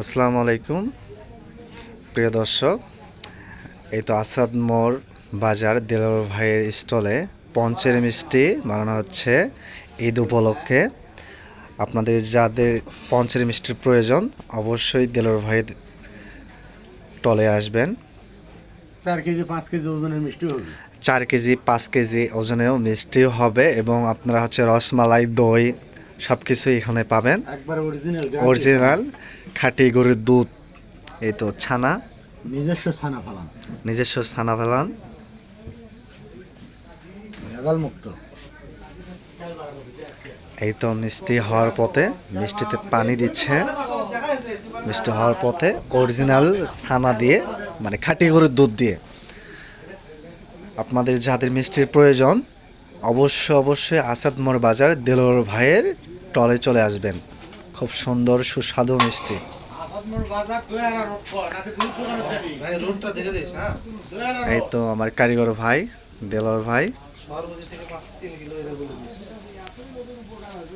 আসসালামু আলাইকুম। প্রিয় দর্শক এই তো আসাদ মোর বাজার দেলোর ভাইয়ের স্টলে পঞ্চের মিষ্টি বানানো হচ্ছে ঈদ উপলক্ষে। আপনাদের যাদের পঞ্চের মিষ্টির প্রয়োজন অবশ্যই দেলোর ভাইয়ের টলে আসবেন। চার কেজি পাঁচ কেজি ওজনের মিষ্টি হবে। চার কেজি পাঁচ কেজি ওজনেও মিষ্টিও হবে এবং আপনারা হচ্ছে রসমালাই দই সব কিছুই এখানে পাবেন। অরিজিনাল খাঁটি গরুর দুধ এই তো ছানা। নিজস্ব ছানা ফালান। নিজস্ব ছানা ফেলান। ভেজাল মুক্ত। এই তো মিষ্টি হওয়ার পথে মিষ্টিতে পানি দিচ্ছে। মিষ্টি হওয়ার পথে অরিজিনাল ছানা দিয়ে মানে খাঁটি গরুর দুধ দিয়ে। আপনাদের যাদের মিষ্টির প্রয়োজন অবশ্য অবশ্যই আসাদ মোড় বাজার দেলোর ভাইয়ের টলে চলে আসবেন। খুব সুন্দর সুস্বাদু মিষ্টি। হ্যাঁ? এই তো আমার কারিগর ভাই দেলর ভাই।